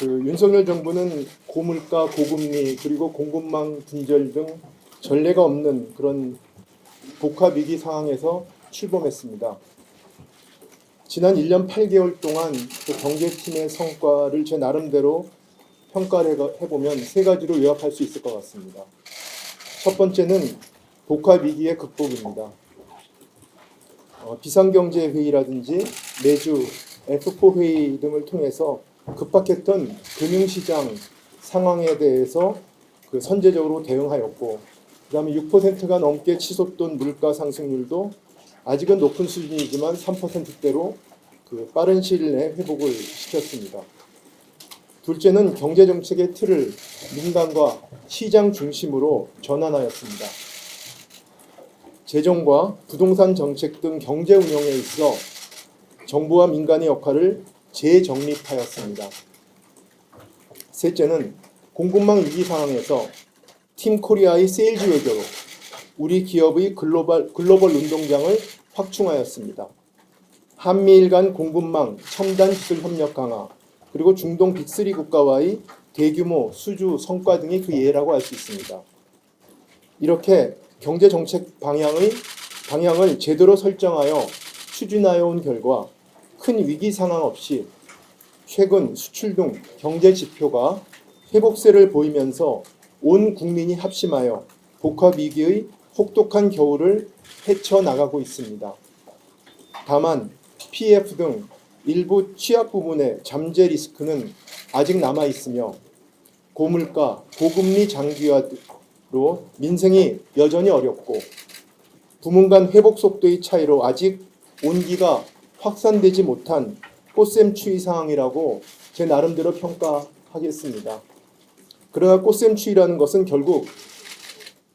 그 윤석열 정부는 고물가, 고금리 그리고 공급망 분절 등 전례가 없는 그런 복합 위기 상황에서 출범했습니다. 지난 1년 8개월 동안 그 경제팀의 성과를 제 나름대로 평가를 해보면 세 가지로 요약할 수 있을 것 같습니다. 첫 번째는 복합 위기의 극복입니다. 어, 비상경제회의라든지 매주 F4 회의 등을 통해서 급박했던 금융시장 상황에 대해서 그 선제적으로 대응하였고 그다음에 6%가 넘게 치솟던 물가 상승률도 아직은 높은 수준이지만 3%대로 그 빠른 시일 내에 회복을 시켰습니다. 둘째는 경제 정책의 틀을 민간과 시장 중심으로 전환하였습니다. 재정과 부동산 정책 등 경제 운영에 있어 정부와 민간의 역할을 재정립하였습니다. 셋째는 공급망 위기 상황에서 팀 코리아의 세일즈 외교로 우리 기업의 글로벌, 글로벌 운동장을 확충하였습니다. 한미일 간 공급망 첨단 기술 협력 강화 그리고 중동 빅3 국가와의 대규모 수주 성과 등이 그 예라고 할 수 있습니다. 이렇게 경제 정책 방향의 방향을 제대로 설정하여 추진하여 온 결과 큰 위기 상황 없이 최근 수출 등 경제 지표가 회복세를 보이면서 온 국민이 합심하여 복합 위기의 혹독한 겨울을 헤쳐나가고 있습니다. 다만 PF 등 일부 취약 부분의 잠재 리스크는 아직 남아 있으며 고물가, 고금리 장기화로 민생이 여전히 어렵고 부문 간 회복 속도의 차이로 아직 온기가 확산되지 못한 꽃샘 추위 상황이라고 제 나름대로 평가하겠습니다. 그러나 꽃샘 추위라는 것은 결국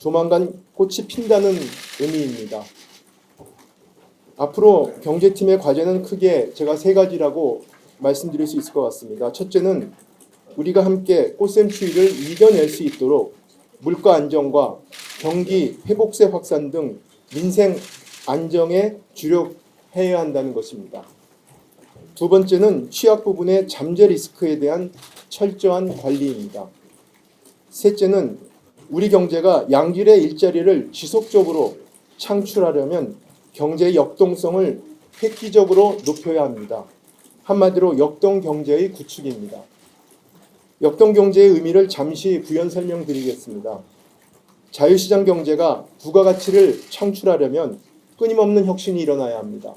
조만간 꽃이 핀다는 의미입니다. 앞으로 경제팀의 과제는 크게 제가 세 가지라고 말씀드릴 수 있을 것 같습니다. 첫째는 우리가 함께 꽃샘 추위를 이겨낼 수 있도록 물가 안정과 경기 회복세 확산 등 민생 안정에 주력해야 한다는 것입니다. 두 번째는 취약 부분의 잠재 리스크에 대한 철저한 관리입니다. 셋째는 우리 경제가 양질의 일자리를 지속적으로 창출하려면 경제의 역동성을 획기적으로 높여야 합니다. 한마디로 역동 경제의 구축입니다. 역동 경제의 의미를 잠시 부연 설명드리겠습니다. 자유시장 경제가 부가가치를 창출하려면 끊임없는 혁신이 일어나야 합니다.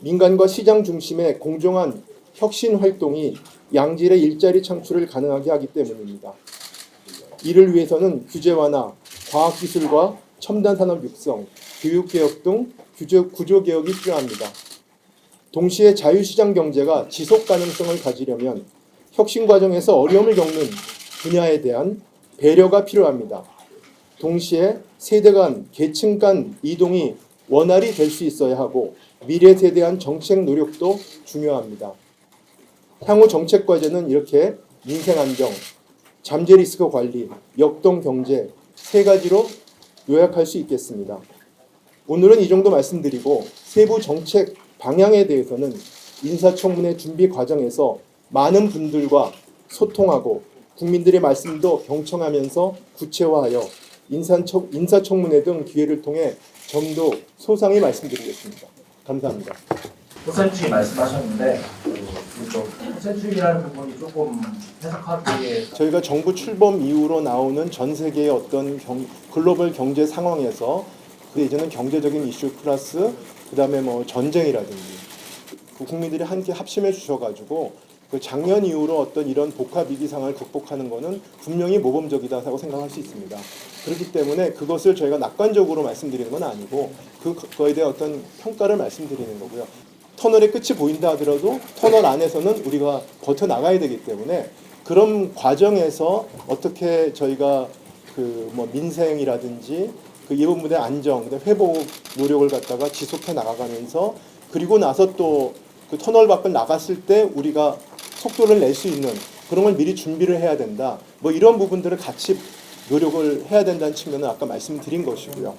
민간과 시장 중심의 공정한 혁신 활동이 양질의 일자리 창출을 가능하게 하기 때문입니다. 이를 위해서는 규제 완화, 과학기술과 첨단 산업 육성, 교육개혁 등 규제, 구조개혁이 필요합니다. 동시에 자유시장 경제가 지속 가능성을 가지려면 혁신 과정에서 어려움을 겪는 분야에 대한 배려가 필요합니다. 동시에 세대 간, 계층 간 이동이 원활히 될 수 있어야 하고 미래 세대한 정책 노력도 중요합니다. 향후 정책 과제는 이렇게 민생 안정, 잠재 리스크 관리, 역동 경제 세 가지로 요약할 수 있겠습니다. 오늘은 이 정도 말씀드리고 세부 정책 방향에 대해서는 인사청문회 준비 과정에서 많은 분들과 소통하고 국민들의 말씀도 경청하면서 구체화하여 인사청, 인사청문회 등 기회를 통해 좀더 소상히 말씀드리겠습니다. 감사합니다. 호센추위 말씀하셨는데 그쪽 호센추위라는 부분이 조금 해석하기에 저희가 정부 출범 이후로 나오는 전 세계의 어떤 경, 글로벌 경제 상황에서 그 이제는 경제적인 이슈 플러스 그다음에 뭐 전쟁이라든지 그 국민들이 함께 합심해 주셔가지고 그 작년 이후로 어떤 이런 복합 위기 상황을 극복하는 것은 분명히 모범적이다고 생각할 수 있습니다. 그렇기 때문에 그것을 저희가 낙관적으로 말씀드리는 건 아니고 그거에 대한 어떤 평가를 말씀드리는 거고요. 터널의 끝이 보인다 하더라도 터널 안에서는 우리가 버텨 나가야 되기 때문에 그런 과정에서 어떻게 저희가 그 뭐 민생이라든지 그이 부분의 안정, 회복 노력을 갖다가 지속해 나가가면서 그리고 나서 또 그 터널 밖을 나갔을 때 우리가 속도를 낼 수 있는 그런 걸 미리 준비를 해야 된다. 뭐 이런 부분들을 같이 노력을 해야 된다는 측면은 아까 말씀드린 것이고요.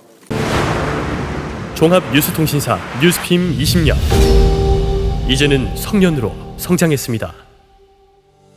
종합 뉴스통신사 뉴스핌 20년 이제는 성년으로 성장했습니다.